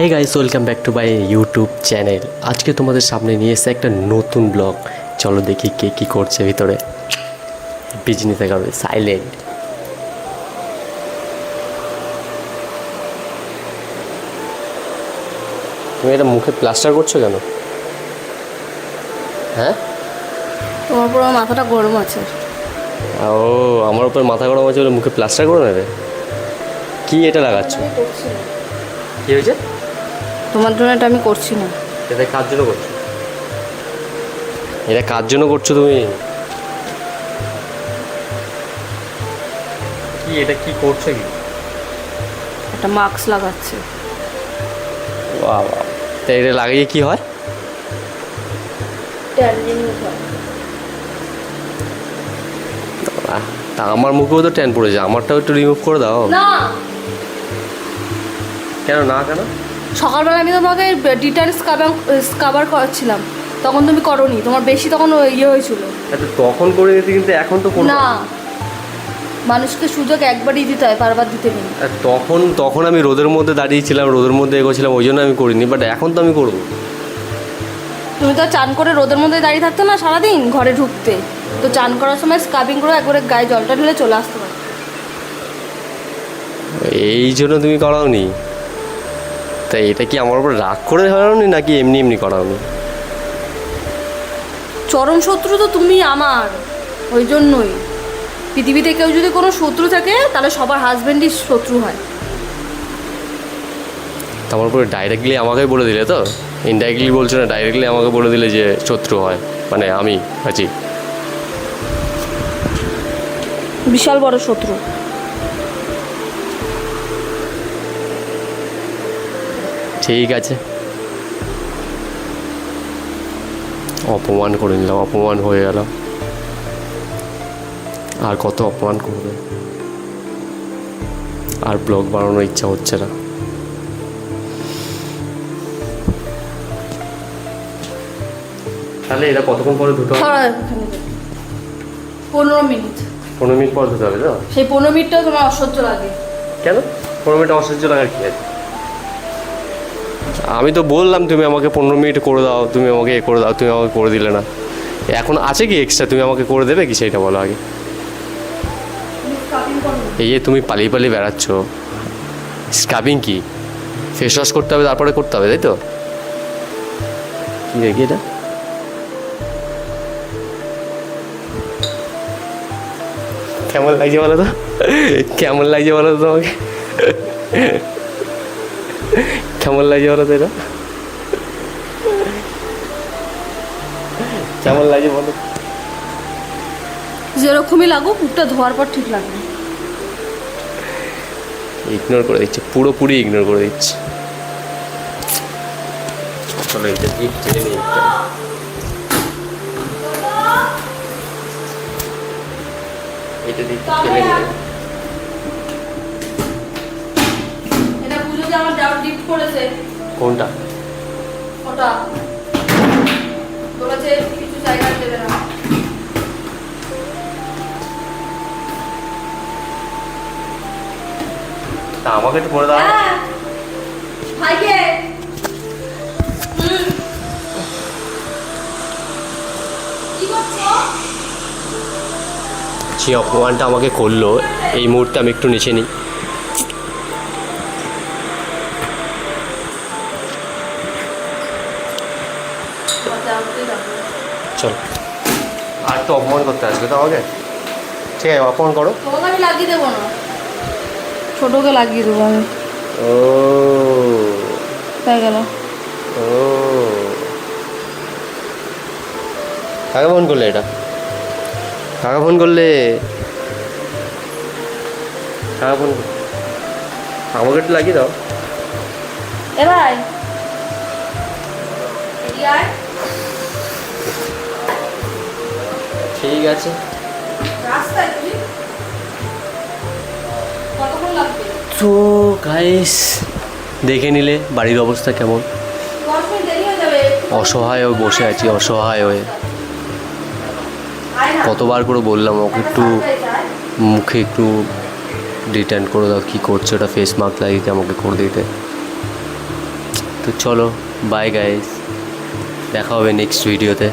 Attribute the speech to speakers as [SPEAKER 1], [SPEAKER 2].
[SPEAKER 1] Hey guys welcome back to my YouTube channel আজকে তোমাদের সামনে নিয়ে এসে একটা নতুন ব্লগ চলো দেখি কে কী করছে ভিতরে। বিজনি থেকে হবে সাইলেন্ট তুমি এটা মুখে প্লাস্টার করছ কেন? হ্যাঁ?
[SPEAKER 2] তোমার পুরো মাথাটা গরম আছে।
[SPEAKER 1] ও আমার উপর মাথা গরম আছে বলে মুখে প্লাস্টার করে নেবে? কি এটা লাগাচ্ছ? কি হয়েছে?
[SPEAKER 2] তোমার জন্য এটা আমি করছি না।
[SPEAKER 1] এটা কার জন্য করছ? এটা কার জন্য করছ তুমি? কি এটা কি করছ কি?
[SPEAKER 2] একটা মাস্ক লাগাচ্ছে।
[SPEAKER 1] বাবা তা এটা লাগিয়ে কি হয়? তা আমার মুখেও তো ট্যান পড়েছে আমারটাও একটু রিমুভ করে দাও।
[SPEAKER 2] না।
[SPEAKER 1] কেন না কেন?
[SPEAKER 2] সকালবেলা আমি তোমাকে ডিটেলস স্কাবার স্কাবার করাচ্ছিলাম। তখন তুমি করনি তোমার বেশি তখন ইয়ে হয়েছিল।
[SPEAKER 1] এত তখন করে দিতে কিন্তু এখন তো
[SPEAKER 2] না। মানুষকে সুযোগ একবারই দিতে হয় বারবার দিতে নেই।
[SPEAKER 1] তখন তখন আমি রোদের মধ্যে দাঁড়িয়েছিলাম রোদের মধ্যে এগোছিলাম ওই জন্য আমি করিনি বাট এখন তো আমি করব।
[SPEAKER 2] তুমি তো চান করে রোদের মধ্যে দাঁড়িয়ে থাকতে না সারাদিন ঘরে ঢুকতে। তো চান করার সময় স্কাবিং করে একবারে গায়ে জলটা ঢেলে চলে আসতে পারে।
[SPEAKER 1] এই জন্য তুমি করাওনি? তাই এটা কি আমার উপর রাগ করে করাওনি নাকি এমনি এমনি করাওনি?
[SPEAKER 2] চরম শত্রু তো তুমি আমার ওই জন্যই। পৃথিবীতে কেউ যদি কোনো শত্রু থাকে তাহলে সবার হাজবেন্ডই শত্রু হয়।
[SPEAKER 1] তো আমার উপরে ডাইরেক্টলি আমাকে বলে দিলে তো? ইনডাইরেক্টলি বলছো না ডাইরেক্টলি আমাকে বলে দিলে যে শত্রু হয়? মানে আমি আছি।
[SPEAKER 2] বিশাল বড় শত্রু।
[SPEAKER 1] ঠিক আছে। অপমান করে নিলাম অপমান হয়ে গেল আর কত অপমান করবে? আর ব্লগ বানানোর ইচ্ছা হচ্ছে না। তাহলে এটা কতক্ষণ পরে
[SPEAKER 2] এখানে। দে। পনেরো মিনিট।
[SPEAKER 1] পনেরো মিনিট পর ধুতে হবে তো?
[SPEAKER 2] সেই পনেরো মিনিটটাও তোমার অসহ্য লাগে।
[SPEAKER 1] কেন? পনেরো মিনিট অসহ্য লাগার কি আছে? আমি তো বললাম, তুমি আমাকে পনেরো মিনিট করে দাও, তুমি আমাকে এ করে দাও, তুমি আমাকে করে দিলে না। এখন আছে কি এক্সট্রা তুমি আমাকে করে দেবে কি সেইটা বলো আগে। এই যে তুমি পালিয়ে পালিয়ে বেড়াচ্ছ স্কাবিং কি? ফেস ওয়াশ করতে হবে, তারপরে করতে হবে, তাই তো? দেখি এটা? কেমন লাগছে বলো তো? কেমন লাগছে বলো তো তোমাকে? কেমন লাগছে বলো তো এটা কেমন লাগছে বলো?
[SPEAKER 2] যেরকমই লাগুক মুখটা ধোয়ার পর ঠিক লাগবে।
[SPEAKER 1] ইগনোর করে দিচ্ছে পুরোপুরি ইগনোর করে দিচ্ছে। চলো এটা দিক টেনে নিই। এটা দিক টেনে নিই
[SPEAKER 2] এটা পুজো আমার ডিপ করেছে?
[SPEAKER 1] কোনটা?
[SPEAKER 2] ওটা। বলেছে কিছু জায়গা দেবে না।
[SPEAKER 1] তা আমাকে একটু করে দাও।
[SPEAKER 2] হ্যাঁ। ভাইকে।
[SPEAKER 1] যে অপমানটা আমাকে করল। এই মুহূর্তে আমি একটু নিচে নিই। চল। আর তো অপমান করতে আসবে তো আমাকে ঠিক আছে অপমান করো।
[SPEAKER 2] তোমাকে আমি লাগিয়ে দেবো না। ছোটকে লাগিয়ে দেবো আমি।
[SPEAKER 1] ও।
[SPEAKER 2] হয়ে গেল।
[SPEAKER 1] ও। কাকে ফোন করলে এটা? কাকে ফোন করলে? কাকে ফোন? আমাকে একটু লাগিয়ে দাও।
[SPEAKER 2] এ ভাই। আয়।
[SPEAKER 1] ঠিক আছে। তো গাইস দেখে নিলে বাড়ির অবস্থা কেমন।
[SPEAKER 2] হয়ে
[SPEAKER 1] অসহায় হয়ে বসে আছি অসহায় হয়ে। কতবার করে বললাম ওকে একটু মুখে একটু রিটার্ন করে দাও কী করছে ওটা ফেস মাস্ক লাগিয়ে আমাকে করে দিতে। তো চলো বাই গাইস দেখা হবে নেক্সট ভিডিওতে